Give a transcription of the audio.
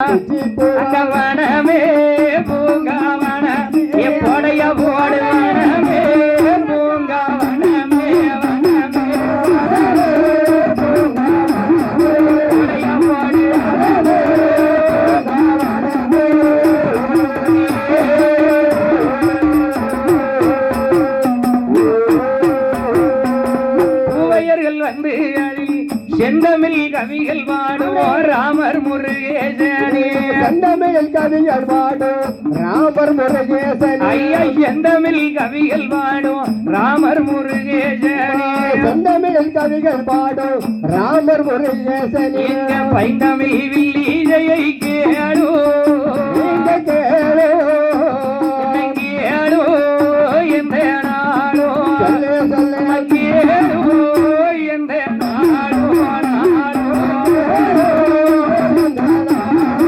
அந்த வனமே பூங்காவனமே எப்போடைய போடு வனமே. பூங்காவனமே பூவையர்கள் வந்து அதில் செந்தமிழ் கவிகள் பாடுவோம் ராமர் முருகேசனே செந்தமிழ் கவிகள் வாடும் ராமர் முருகேசன். ஐயா செந்தமிழ் கவிகள் வாடும்? ராமர் முருகேசன். செந்தமிழ் கவிகள் பாடும். ராமர் முருகேசன். பைந்தமிழ் வில்லீதையை கேளோ. கேளோ? கேளோ எந்த நாளோ சொல்ல சொல்ல.